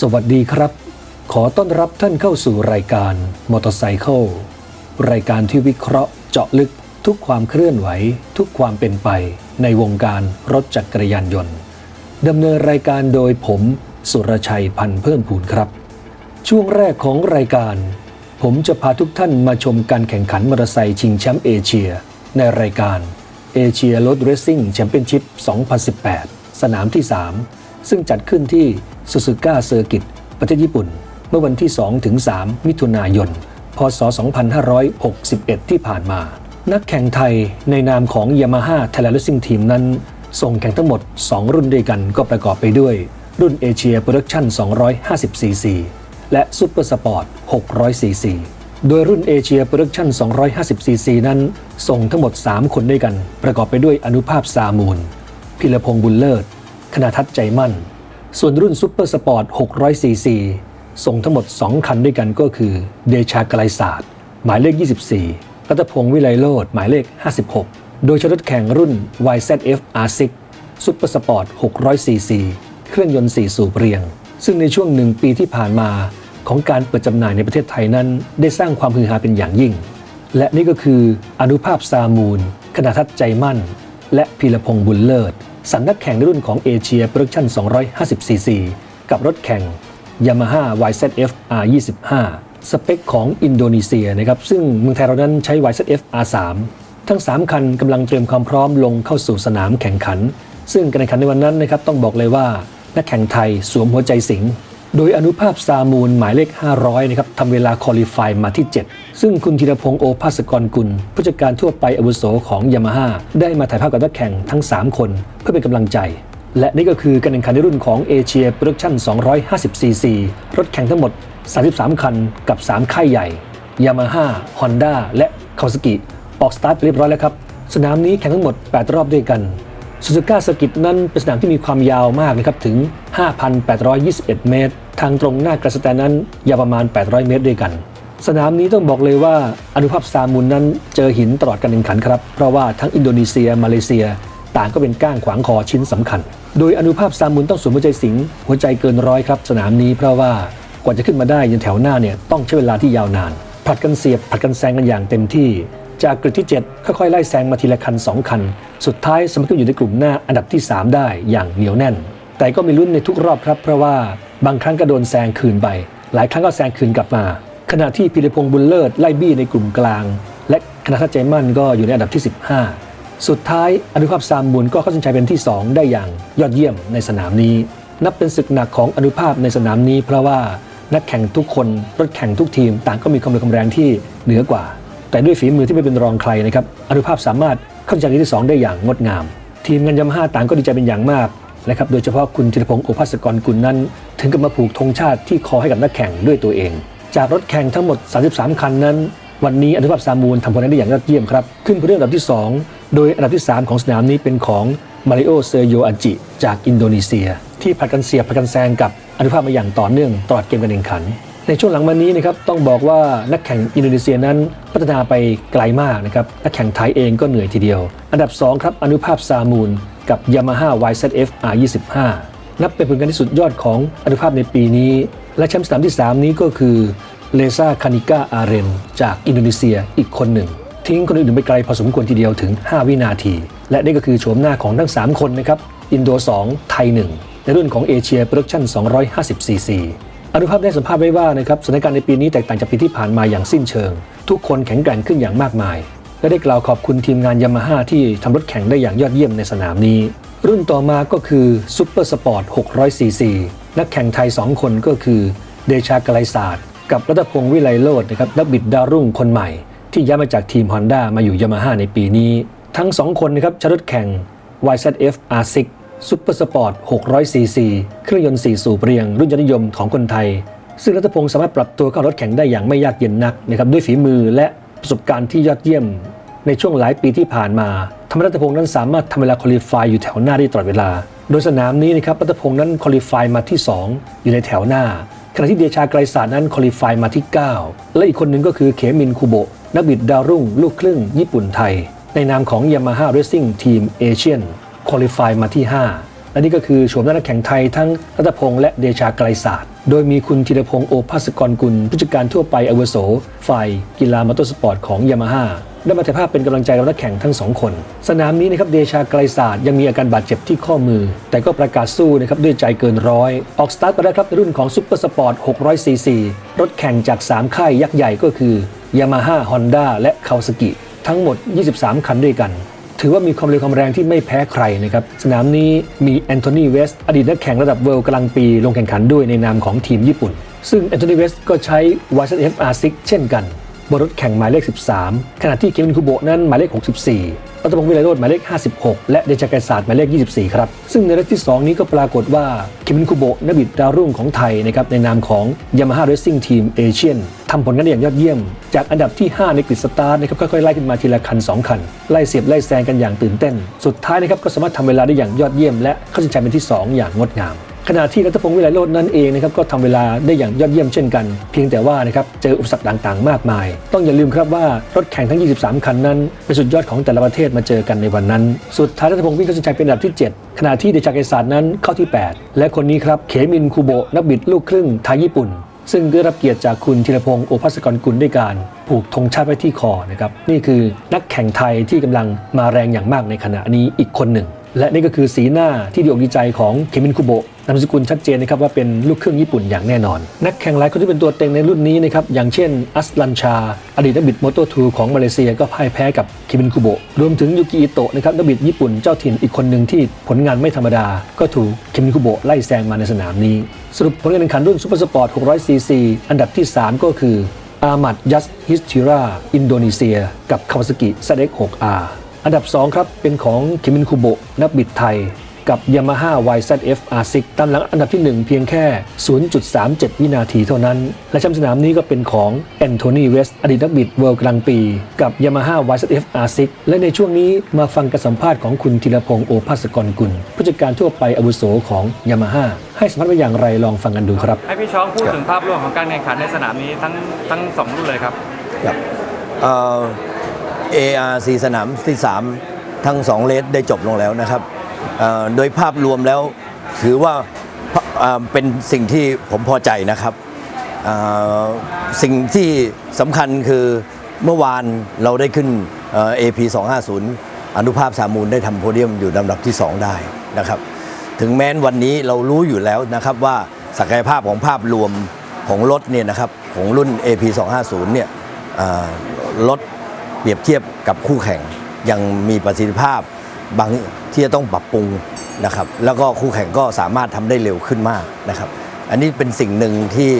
สวัสดีครับ ขอต้อนรับท่านเข้าสู่รายการมอเตอร์ไซค์รายการที่วิเคราะห์เจาะลึกทุกความเคลื่อนไหว ทุกความเป็นไป ในวงการรถจักรยานยนต์ดำเนินรายการโดยผม สุรชัยพันธ์เพิ่มพูนครับ ช่วงแรกของรายการ ผมจะพาทุกท่านมาชมการแข่งขันมอเตอร์ไซค์ชิงแชมป์เอเชีย ในรายการเอเชียรถเรซซิ่งแชมเปี้ยนชิพ 2018 สนามที่ 3 ซึ่งจัดขึ้นที่ ซูซูก้าเซอร์กิตประเทศญี่ปุ่น เมื่อวันที่2-3มิถุนายน พศ 2561 ที่ผ่านมา นักแข่งไทยในนามของ Yamaha Thailand Racing Team นั้น ส่งแข่งทั้งหมด 2 รุ่นด้วยกันก็ประกอบไปด้วย รุ่นเอเชียโปรดักชั่น 250cc และซูเปอร์สปอร์ต 600cc โดยรุ่นเอเชียโปรดักชั่น 250cc นั้น ส่งทั้งหมด 3 คนด้วยกัน ประกอบไปด้วยอนุภาพซามูล พิรพงษ์บุญเลิศ คณาทัศน์ใจมั่น ส่วนรุ่นซูเปอร์สปอร์ต 600cc ส่งทั้งหมด 2 คันด้วยกันก็คือ เดชากไกลศาสตร์ หมายเลข 24 รัตพงศ์วิไลโลดหมายเลข 56 โดยชรถแข่งรุ่น YZF R6 ซูเปอร์สปอร์ต 600cc เครื่องยนต์ 4 สูบเรียง ซึ่งในช่วงหนึ่งปีที่ผ่านมาของการเปิดจำหน่ายในประเทศไทยนั้น ได้สร้างความฮือฮาเป็นอย่างยิ่ง และนี่ก็คืออนุภาพซามูลคณาทัศน์ใจมั่น และพีรพงษ์บุญเลิศ สันนักแข่งในรุ่นของเอเชียโปรดักชั่น 250cc กับรถแข่ง Yamaha YZF R25 สเปคของอินโดนีเซียนะครับซึ่งเมืองไทยเรานั้นใช้ YZF R3 ทั้ง 3 คันกำลังเตรียมความพร้อมลงเข้าสู่สนามแข่งขัน ซึ่งการแข่งขันในวันนั้นนะครับต้องบอกเลยว่านักแข่งไทยสวมหัวใจสิงห์ โดยอนุภาพซามูลหมายเลข 500 นะครับทำเวลาคอลี่ฟายมาที่ 7 ซึ่งคุณธีรพงษ์โอภาสกรกุล ผู้จัดการทั่วไปอาวุโสของยามาฮ่าได้มาถ่ายภาพกับนักแข่งทั้ง 3 คนเพื่อเป็นกำลังใจ และนี่ก็คือการแข่งขันในรุ่นของเอเชียโปรดักชั่น 250cc รถแข่งทั้งหมด 33 คันกับ 3 ค่ายใหญ่ Yamaha Honda และ Kawasaki ออกสตาร์ทไปเรียบร้อยแล้วครับ สนามนี้แข่งทั้งหมด 8 รอบด้วยกัน ซูซูก้าสกิตนั้นเป็นสนามที่มีความยาวมากนะครับถึง 5,821 เมตร ทางตรงหน้ากระสแตนนั้นยาวประมาณ 800 เมตรด้วยกัน สนามนี้ต้องบอกเลยว่าอนุภาพซามุนนั้นเจอหินตลอดการแข่งขันครับ เพราะว่าทั้งอินโดนีเซีย มาเลเซีย ต่างก็เป็นก้างขวางคอชิ้นสำคัญ โดยอนุภาพซามุนต้องสวมหัวใจสิงหัวใจเกินร้อยครับ สนามนี้เพราะว่ากว่าจะขึ้นมาได้ยันแถวหน้าเนี่ยต้องใช้เวลาที่ยาวนานผลัดกันเสียบผลัดกันแซงกันอย่างเต็มที่ จากกริดที่ 7 ค่อยๆไล่แซงมาทีละคัน 2 คัน สุดท้ายสามารถขึ้นอยู่ในกลุ่มหน้าอันดับที่ 3 ได้อย่างเหนียวแน่น แต่ก็มีลุ้นในทุกรอบครับ เพราะว่าบางครั้งก็โดนแซงคืนไป หลายครั้งก็แซงคืนกลับมา ขณะที่พิรพงษ์บุญเลิศไล่บี้ในกลุ่มกลาง และคณะทัศน์ใจมั่นก็อยู่ในอันดับที่ 15 สุดท้ายอนุภาพซามบุญก็เข้าเส้นชัยเป็นที่ 2 ได้อย่างยอดเยี่ยมในสนามนี้ นับเป็นศึกหนักของอนุภาพในสนามนี้ เพราะว่านักแข่งทุกคนรถแข่งทุกทีม ต่างก็มีความเร็วความแรงที่เหนือกว่า แต่ด้วยฝีมือที่ไม่เป็นรองใครนะครับอนุภาพสามารถเข้าใจที่2ได้อย่างงดงาม ทีมงานยามาฮ่าต่างก็ดีใจเป็นอย่างมากนะครับโดยเฉพาะคุณธีรพงศ์โอภาสกรกุลนั้น ถึงกับมาผูกธงชาติที่คอให้กับนักแข่งด้วยตัวเอง จากรถแข่งทั้งหมด 33 คันนั้น วันนี้อนุภาพซามูลทำผลงานได้อย่างยอดเยี่ยมครับขึ้นเป็นเรื่องอันดับที่ 2 โดยอันดับที่ 3 ของสนามนี้เป็นของมาริโอเซโยอาจิ จากอินโดนีเซีย ที่ผลัดกันเสียบผลัดกันแซงกับอนุภาพมาอย่างต่อเนื่องตลอดเกมการแข่งขัน ในช่วงหลังมานี้นะครับต้องบอกว่านักแข่งอินโดนีเซียนั้นพัฒนาไปไกลมากนะครับนักแข่งไทยเองก็เหนื่อยทีเดียว อันดับ 2 ครับอนุภาพซามูล กับ Yamaha YZF R25 นับเป็นผลงานที่สุดยอดของอนุภาพในปีนี้ และแชมป์สนามที่ 3 นี้ก็คือเลซาคานิก้าอาเรนจากอินโดนีเซียอีกคนหนึ่ง ทิ้งคนอื่นไปไกลพอสมควรทีเดียวถึง 5 วินาที และนี่ก็คือโฉมหน้าของทั้ง 3 คนนะครับอินโด 2 ไทย 1 ในรุ่นของเอเชียโปรดักชั่น 250cc อนุภาพได้สัมภาษณ์ไว้ว่านะครับสถานการณ์ในปีนี้แตกต่างจากปีที่ผ่านมาอย่างสิ้นเชิง ทุกคนแข็งแกร่งขึ้นอย่างมากมาย และได้กล่าวขอบคุณทีมงานยามาฮ่าที่ทำรถแข่งได้อย่างยอดเยี่ยมในสนามนี้ รุ่นต่อมาก็คือซูเปอร์สปอร์ต 600cc นักแข่งไทย 2 คนก็คือ เดชากลายศาสตร์ กับรัตพงศ์วิไลโลดนะครับนักบิดดาวรุ่งคนใหม่ ที่ย้ายมาจากทีม Honda มาอยู่ยามาฮ่าในปีนี้ ทั้ง 2 คนนะครับชรถแข่ง YZF R6 ซุปเปอร์สปอร์ต 600cc เครื่องยนต์4สูบเรียง รุ่นยอดนิยมของคนไทย ซึ่งรัตพงศ์สามารถปรับตัวเข้ารถแข่งได้อย่างไม่ยากเย็นนักนะครับด้วยฝีมือและประสบการณ์ที่ยอดเยี่ยม ในช่วงหลายปีที่ผ่านมาทำให้รัตพงศ์นั้นสามารถทำเวลาคอลี่ฟายอยู่แถวหน้าได้ตลอดเวลา โดยสนามนี้นะครับรัตพงศ์นั้นคอลี่ฟายมาที่ 2 อยู่ในแถวหน้า ขณะที่เดชาไกรศาสตร์นั้นคอลี่ฟายมาที่ 9 และอีกคนหนึ่งก็คือเขมินคูโบะนักบิดดาวรุ่ง ลูกครึ่งญี่ปุ่นไทย ในนามของ Yamaha Racing Team Asian คอลี่ฟายมาที่ 5 และนี่ก็คือโฉมหน้านักแข่งไทยทั้งรัตพงษ์และเดชาไกรศาสตร์ โดยมีคุณธีรพงศ์โอภาสกรกุลผู้จัดการทั่วไปอาวุโส ฝ่ายกีฬามอเตอร์สปอร์ตของยามาฮ่าได้มาถ่ายภาพเป็นกำลังใจกับนักแข่งทั้งสองคน สนามนี้นะครับเดชาไกลศาสตร์ยังมีอาการบาดเจ็บที่ข้อมือ แต่ก็ประกาศสู้นะครับด้วยใจเกินร้อย ออกสตาร์ทมาได้วครับในรุ่นของซุปเปอร์สปอร์ต 600 ซีซี รถแข่งจาก 3 ค่ายยักษ์ใหญ่ก็คือยามาฮ่าฮอนด้าและคาวสกิ ทั้งหมด 23 คันด้วยกัน ถือว่ามีความเร็วความแรงที่ไม่แพ้ใครนะครับ สนามนี้มีแอนโทนีเวสอดีตนักแข่งระดับเวิลด์กลางปีลงแข่งขันด้วยในนามของทีมญี่ปุ่น ซึ่งแอนโทนีเวสก็ใช้ YZF R6 เช่นกันบนรถแข่งหมายเลข 13 ขณะที่เควินคูโบนั้นหมายเลข 64 รัตพงศ์วิไลโรจน์หมายเลข 56 และเดชาไกรศาสตร์หมายเลข 24 ครับ ซึ่งในเลขที่ 2 นี้ก็ปรากฏว่าเควินคูโบะนักบิดดาวรุ่งของไทยนะครับในนามของ Yamaha Racing Team Asian ทำผลงานได้อย่างยอดเยี่ยม จากอันดับที่ 5 ในกริดสตาร์ทนะครับค่อยๆไล่ขึ้นมาทีละคัน 2 คัน ไล่เสียบไล่แซงกันอย่างตื่นเต้น สุดท้ายนะครับก็สามารถทำเวลาได้อย่างยอดเยี่ยมและเข้าชิงชัยเป็นที่ 2 อย่างงดงาม ขณะที่รัตพงศ์วิไลโรจน์นั่นเองนะครับก็ทำเวลาได้อย่างยอดเยี่ยมเช่นกัน เพียงแต่ว่านะครับเจออุปสรรคต่างๆ มากมาย ต้องอย่าลืมครับว่ารถแข่งทั้ง 23 คันนั้นเป็นสุดยอดของแต่ละประเทศมาเจอกันในวันนั้น สุดท้ายรัตพงศ์วิ่งเข้าเส้นชัยเป็นอันดับที่ 7 ขณะที่เดชาเกษารนั้นเข้าที่ 8 และคนนี้ครับเขมินคูโบนักบิดลูกครึ่งไทยญี่ปุ่นซึ่งได้รับเกียรติจากคุณธีรพงศ์โอภาสกรกุลด้วยการผูกธงชาติไว้ที่คอนะครับนี่คือนักแข่งไทยที่กำลังมาแรงอย่างมากในขณะนี้อีกคนหนึ่ง และนี่ก็คือสีหน้าที่ดีอกดีใจของเคมินคุโบะนามสกุลชัดเจนนะครับว่าเป็นลูกครึ่งญี่ปุ่นอย่างแน่นอน นักแข่งหลายคนที่เป็นตัวเต็งในรุ่นนี้นะครับอย่างเช่นอัสลันชา อดีตนักบิดมอเตอร์ทูของมาเลเซียก็พ่ายแพ้กับเคมินคุโบะรวมถึงยูกิอิโตะนะครับนักบิดญี่ปุ่นเจ้าถิ่นอีกคนหนึ่งที่ผลงานไม่ธรรมดา ก็ถูกเคมินคุโบะไล่แซงมาในสนามนี้ สรุปผลการแข่งขันรุ่นซูเปอร์สปอร์ต 600 ซีซี อันดับที่ 3 ก็คืออามัดยัสฮิสติราอินโดนีเซีย กับคาวาซากิซ x 6R อันดับ 2 ครับ เป็นของคิมินคุโบะนักบิดไทย กับ Yamaha YZF R6 ตามหลังอันดับที่ 1 เพียงแค่ 0.37 วินาทีเท่านั้น และแชมป์สนามนี้ก็เป็นของแอนโทนีเวสต์อดีตนักบิดเวิลด์กลางปี กับ Yamaha YZF R6 และในช่วงนี้มาฟังการสัมภาษณ์ของคุณธีรพงศ์โอภาสกรกุล ผู้จัดการทั่วไปอาวุโสของ Yamaha ให้สัมภาษณ์ว่าอย่างไรลองฟังกันดูครับ ให้พี่ช้องพูดถึงภาพรวมของการแข่งขันในสนามนี้ทั้งทั้งสองรุ่นเลยครับครับเอ่อ ARC สนามที่ 3 ทั้ง 2 เลสได้จบลงแล้วนะครับ โดยภาพรวมแล้วถือว่าเป็นสิ่งที่ผมพอใจนะครับ สิ่งที่สำคัญคือเมื่อวานเราได้ขึ้นเอ่อ AP 250 อนุภาพสามูลได้ทำโพเดียมอยู่ลำดับที่ 2 ได้นะครับ ถึงแม้นวันนี้เรารู้อยู่แล้วนะครับว่าศักยภาพของภาพรวมของรถเนี่ยนะครับของรุ่น AP 250เนี่ยรถ เปรียบเทียบกับคู่แข่ง ยังมีประสิทธิภาพบางที่จะต้องปรับปรุงนะครับ แล้วก็คู่แข่งก็สามารถทำได้เร็วขึ้นมากนะครับ อันนี้เป็นสิ่งหนึ่งที่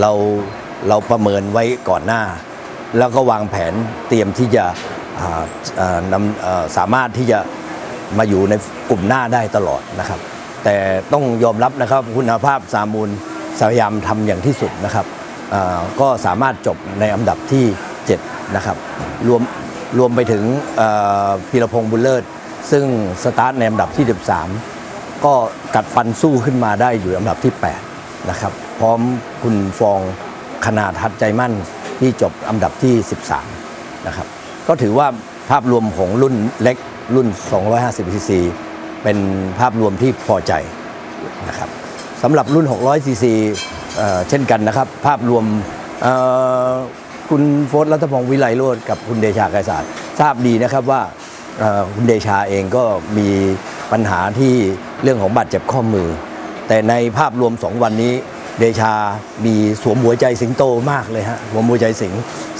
เราเราประเมินไว้ก่อนหน้า แล้วก็วางแผนเตรียมที่จะนำสามารถที่จะมาอยู่ในกลุ่มหน้าได้ตลอดนะครับ แต่ต้องยอมรับนะครับคุณภาพสามูลพยายามทำอย่างที่สุดนะครับก็สามารถจบในอันดับที่ 7 นะครับ รวมรวมไปถึงพีรพงศ์บุญเลิศ ซึ่งสตาร์ทในอันดับที่ 13 ก็กัดฟันสู้ขึ้นมาได้อยู่อันดับที่ 8 นะครับ พร้อมคุณฟองขนาดทัดใจมั่นที่จบอันดับที่ 13 นะครับ ก็ถือว่าภาพรวมของรุ่นเล็กรุ่น 250 cc เป็นภาพรวมที่พอใจนะครับสำหรับรุ่น 600 cc เอ่อเช่นกันนะครับ ภาพรวม คุณโฟร์รัตพงศ์วิไลโรดกับคุณเดชาไกรศาสตร์ทราบดีนะครับว่าคุณเดชาเองก็มีปัญหาที่เรื่องของบาดเจ็บข้อมือ แต่ในภาพรวม2วันนี้เดชามีสวมหัวใจสิงโตมากเลยฮะสวมหัวใจสิง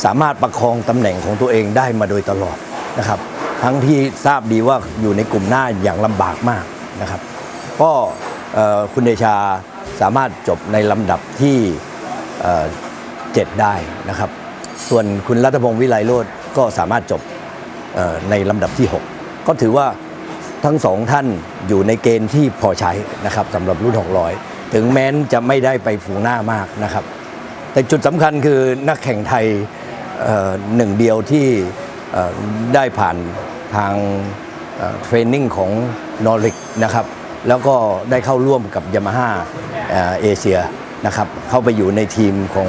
สามารถประคองตำแหน่งของตัวเองได้มาโดยตลอดนะครับ ทั้งที่ทราบดีว่าอยู่ในกลุ่มหน้าอย่างลำบากมากนะครับ ก็คุณเดชาสามารถจบในลำดับที่เจ็ดได้นะครับ ส่วนคุณรัตพงศ์วิไลโรธก็สามารถจบในลำดับที่ 6 ก็ถือว่าทั้งสองท่านอยู่ในเกณฑ์ที่พอใช้นะครับสำหรับรุ่น 600 ถึงแม้นจะไม่ได้ไปฝูงหน้ามากนะครับ แต่จุดสำคัญคือนักแข่งไทยหนึ่งเดียวที่ได้ผ่านทางเทรนนิ่งของนอริกนะครับแล้วก็ได้เข้าร่วมกับยามาฮ่าเอเชียนะครับเข้าไปอยู่ในทีมของ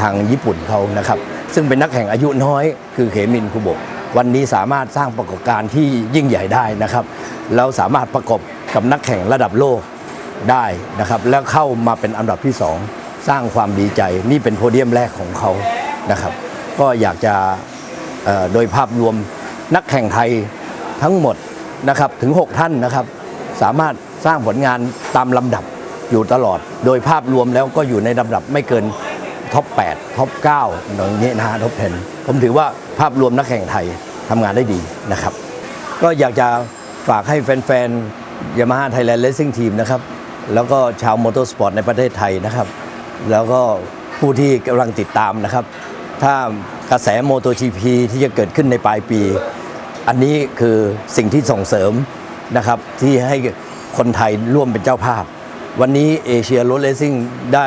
ทางญี่ปุ่นเขานะครับ ซึ่งเป็นนักแข่งอายุน้อยคือเขมินคุโบะวันนี้สามารถสร้างปรากฏการณ์ที่ยิ่งใหญ่ได้นะครับ แล้วสามารถประกบกับนักแข่งระดับโลกได้นะครับ แล้วเข้ามาเป็นอันดับที่สองสร้างความดีใจนี่เป็นโพเดียมแรกของเขานะครับ ก็อยากจะโดยภาพรวมนักแข่งไทยทั้งหมดนะครับถึง 6 ท่านนะครับ สามารถสร้างผลงานตามลำดับอยู่ตลอด โดยภาพรวมแล้วก็อยู่ในลำดับไม่เกิน ท็อป8ท็อป9อย่างนี้นะฮะท็อป10ผมถือว่าภาพรวมนักแข่งไทยทำงานได้ดีนะครับ ก็อยากจะฝากให้แฟนๆยามาฮ่าไทยแลนด์เลสซิ่งทีมนะครับแล้วก็ชาวมอเตอร์สปอร์ตในประเทศไทยนะครับ แล้วก็ผู้ที่กำลังติดตามนะครับ ถ้ากระแสโมโต GP ที่จะเกิดขึ้นในปลายปี อันนี้คือสิ่งที่ส่งเสริมนะครับ ที่ให้คนไทยร่วมเป็นเจ้าภาพ วันนี้เอเชียรถเลสซิ่งได้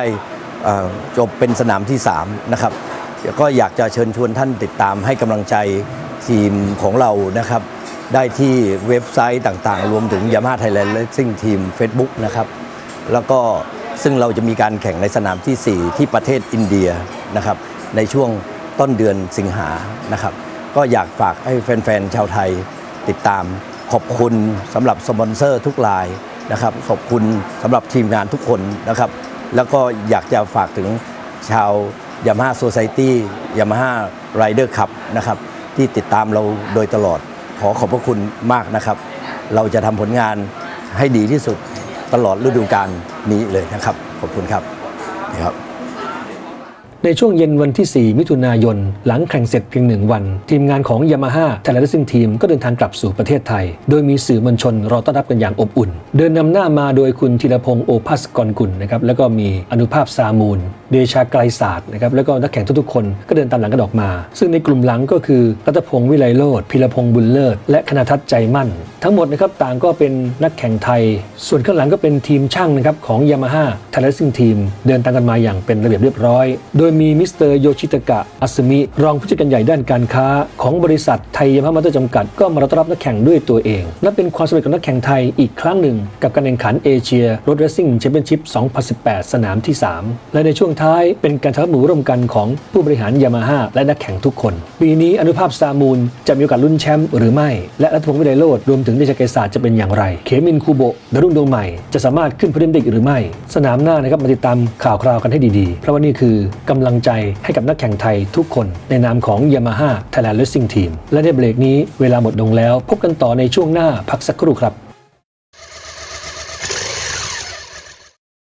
จบเป็นสนามที่ 3 นะครับก็อยากจะเชิญชวนท่านติดตามให้กำลังใจทีมของเรานะครับ ได้ที่เว็บไซต์ต่างๆ รวมถึง Yamaha Thailand Racing Team Facebook นะครับ แล้วก็ซึ่งเราจะมีการแข่งในสนามทีสี่ 4 ที่ประเทศอินเดียนะครับ ในช่วงต้นเดือนสิงหานะครับ ก็อยากฝากให้แฟนๆ ชาวไทยติดตามขอบคุณสำหรับสปอนเซอร์ทุกรายนะครับ ขอบคุณสำหรับทีมงานทุกคนนะครับ แล้วก็อยากจะฝากถึงชาวยามาฮ่าโซซ i ตี้ยามาฮ่าไรเดอร์ขับนะครับ ที่ติดตามเราโดยตลอด ขอขอบพระคุณมากนะครับ เราจะทำผลงานให้ดีที่สุดตลอดฤดูกาลนี้เลยนะครับ ขอบคุณครับนะครับ ในช่วงเย็นวันที่ 4 มิถุนายน หลังแข่งเสร็จเพียงหนึ่งวัน ทีมงานของ Yamaha t h a i l a n d Racing Team ก็เดินทางกลับสู่ประเทศไทย โดยมีสื่อมวลชนรอต้อนรับกันอย่างอบอุ่น เดินนำหน้ามาโดยคุณธีรพงศ์โอภัสกรกุลนะครับแล้วก็มีอนุภาพซามูล เดชาไกลศาสตร์นะครับแล้วก็นักแข่งทุกๆคนก็เดินตามหลังกันออกมา ซึ่งในกลุ่มหลังก็คือรัตพงศ์วิไลโลดพิรพงศ์บุญเลิศและคณทัศน์ใจมั่น ทั้งหมดนะครับต่างก็เป็นนักแข่งไทย ส่วนข้างหลังก็เป็นทีมช่างนะครับของ Yamaha t h a i l a n d Racing Team เดินตามกันมาอย่างเป็นระเบียบเรียบร้อย โดยมีมิสเตอร์โยชิตากะอัสมิ รองผู้จัดการใหญ่ด้านการค้า ของบริษัทไทยยามาฮ่ามอเตอร์จำกัด ก็มารับนักแข่งด้วยตัวเองและเป็นความสำเร็จของนักแข่งไทยอีกครั้งหนึ่ง กับการแข่งขันเอเชียรถเรซซิ่งแชมเปี้ยนชิพ 2018 สนามที่ 3 และในช่วงท้ายเป็นการทับหมูร่วมกันของผู้บริหารยามาฮ่าและนักแข่งทุกคน ปีนี้อนุภาพซามูลจะมีโอกาสลุ้นแชมป์หรือไม่ และรัฐพงศ์วิไลโรดรวมถึงเดชเกษศาสตร์จะเป็นอย่างไร เขมินคูโบะดรุ่งดวงใหม่จะสามารถขึ้นพรีเมียร์ลีกหรือไม่ สนามหน้านะครับมาติดตามข่าวคราวกันให้ดีๆ เพราะว่านี่คือกำลังใจให้กับนักแข่งไทยทุกคนในนามของ Yamaha Thailand Racing Team และในเบรกนี้เวลาหมดลงแล้ว พบกันต่อในช่วงหน้าพักสักครู่ครับ